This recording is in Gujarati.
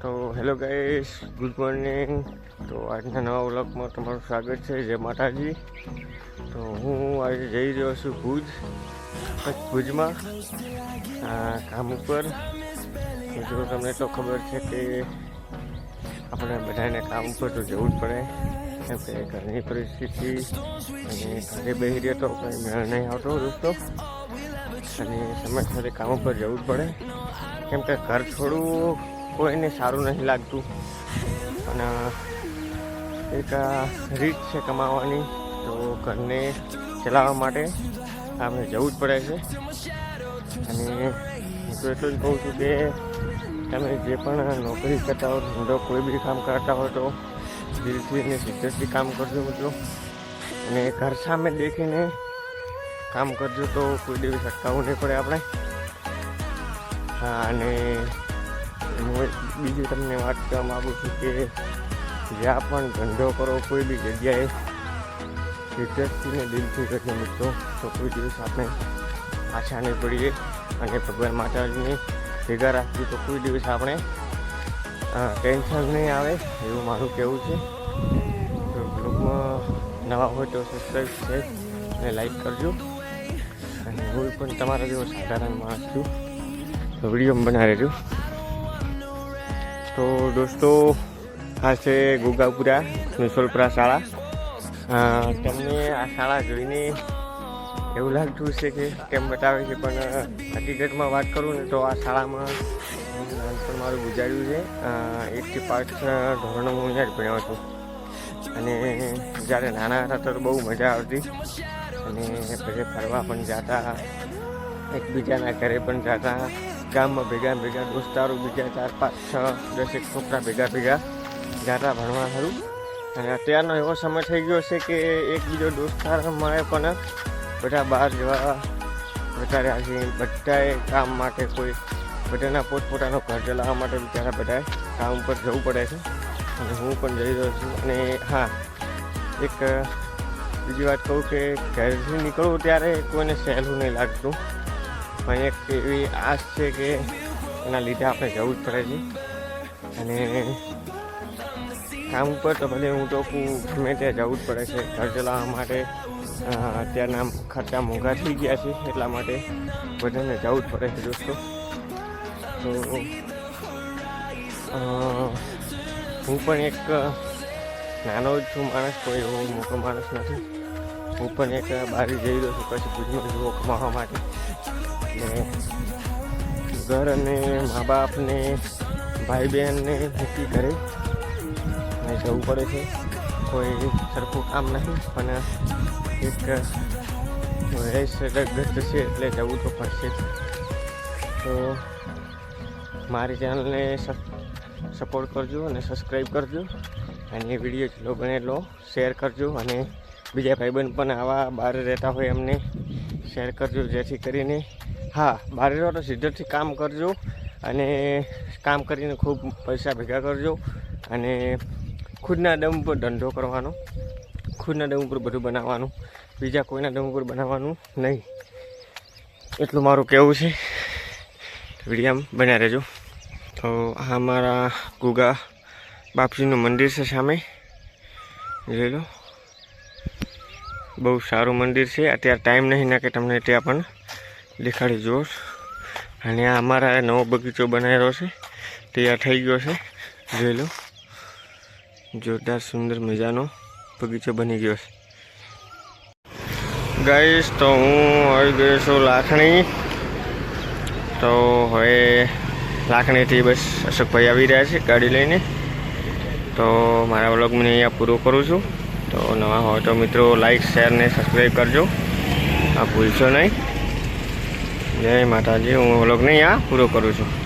તો હેલો ગાઈસ, ગુડ મોર્નિંગ. તો આજના નવા વ્લોગમાં તમારું સ્વાગત છે, જય માતાજી. તો હું આજે જઈ રહ્યો છું ભુજ ભુજમાં કામ ઉપર. જો તમને તો ખબર છે કે આપણે બધાને કામ ઉપર તો જવું જ પડે, કેમ કે ઘરની પરિસ્થિતિ અને ઘરે બેસી રહ્યો તો કંઈ મેળ નહીં આવતો, દોસ્તો. અને સમયસર કામ ઉપર જવું જ પડે. કેમ કે ઘર છોડવું કોઈને સારું નહીં લાગતું. અને એક રીત છે કમાવાની. તો ઘરને ચલાવવા માટે આપણે જવું જ પડે છે. અને હું તો એટલું જ કહું છું કે તમે જે પણ નોકરી કરતા હો, ધંધો કોઈ બી કામ કરતા હો તો દિલથી અને સિદ્ધતથી કામ કરજો મિત્રો. અને ઘર સામે દેખીને કામ કરજો તો કોઈ દેવી અટકાવવું નહીં પડે આપણે. હા અને એક તમને વાત કરવા માગું છું કે જ્યાં પણ ધંધો કરો, કોઈ બી જગ્યાએ વિદ્યાર્થીને દિલથી કરજો મિત્રો, તો કોઈ દિવસ આપણે પાછા નહીં પડીએ અને ભગવાન માતાજીને ભેગા રાખીએ, તો કોઈ દિવસ આપણે ટેન્શન નહીં આવે એવું મારું કહેવું છે. તો બ્લોગમાં નવા હોય તો સબસ્ક્રાઈબ છે અને લાઈક કરજો. અને હું પણ તમારા જેવો સાધારણ માણસ છું. તો વીડિયો બનાવી રહેજો તો દોસ્તો, આ છે ગુગાપુરા નિશોલપુરા શાળા. તમને આ શાળા જોઈને એવું લાગતું છે કે કેમ બતાવે છે, પણ હકીકતમાં વાત કરું ને તો આ શાળામાં નાનપણ મારું ગુજાર્યું છે. એકથી પાંચ ધોરણ હું અહીંયા જ ભણ્યો છું. અને જ્યારે નાના હતા તો બહુ મજા આવતી. અને પછી ફરવા પણ જતા, એકબીજાના ઘરે પણ જતા. ગામમાં ભેગા ભેગા, દોસ્તારો બીજા ચાર, પાંચ, છ દસેક છોકરા ભેગા ભેગા જતા ભણવા સારું અને અત્યારનો એવો સમય થઈ ગયો છે કે એક બીજો દોસ્તાર મળે પણ બધા બહાર જવા વધારે આજે બધાએ કામ માટે કોઈ, બધાના પોતપોતાનો ઘર ચલાવવા માટે બિચારા બધાએ કામ ઉપર જવું પડે છે. અને હું પણ જઈ રહ્યો છું. અને હા, એક, બીજી વાત કહું કે ઘરેથી નીકળવું ત્યારે કોઈને સહેલું નહીં લાગતું. પણ એક એવી આશ છે કે એના લીધે આપણે જવું જ પડે છે. અને કામ ઉપર તો ભલે હું તો ગમે ત્યાં જવું જ પડે છે. ઘર ચલાવવા માટે અત્યારના ખર્ચા મોંઘા થઈ ગયા છે, એટલા માટે બધાને જવું જ પડે છે દોસ્તો. તો હું પણ એક નાનો જ છું માણસ, કોઈ એવો મોટો માણસ નથી. હું પણ એક બહાર જઈ રહ્યો છું, પછી ભુજમાં જુઓ કમાવા માટે. ને ઘર અને મા બાપને ભાઈ બહેનને નક્કી ઘરે અને જવું પડે છે. કોઈ સરખું કામ નહીં, પણ એક રહેશે ગત છે એટલે જવું તો પડશે. તો મારી ચેનલને સપોર્ટ કરજો અને સબસ્ક્રાઈબ કરજો. અને વીડિયો જેટલો બને એટલો શેર કરજો. અને બીજા ભાઈબંધ પણ આવા બહાર રહેતા હોય એમને શેર કરજો, જેથી કરીને હા તો સિદ્ધરથી કામ કરજો અને કામ કરીને ખૂબ પૈસા ભેગા કરજો અને ખુદના દમ ઉપર ધંધો કરવાનો, ખુદના દમ ઉપર બધું બનાવવાનું, બીજા કોઈના દમ ઉપર બનાવવાનું નહીં. એટલું મારું કહેવું છે. વિડીયામાં બન્યા રહેજો. તો આ મારા ગુગા બાપજીનું મંદિર છે સામે. જોઈ લો. બહુ સારું મંદિર છે. અત્યારે ટાઈમ નહીં ના કે તમને ત્યાં પણ દેખાડી જુઓ. અને આ અમારા નવો બગીચો બનાવેલો છે. તૈયાર થઈ ગયો છે. જોઈ લો. જોરદાર સુંદર મજાનો બગીચો બની ગયો છે. ગઈશ તો હું આવી ગયો છું લાખણી. તો હવે લાખણીથી બસ અશોકભાઈ આવી રહ્યા છે ગાડી લઈને. તો મારા વ્લોગને અહીંયા પૂરો કરું છું. તો નવા હોય તો મિત્રો લાઈક શેર ને સબસ્ક્રાઈબ કરજો. આ ભૂલશો નહીં. જય માતાજી હું વ્લોગ નહીં આ પૂરો કરું છું.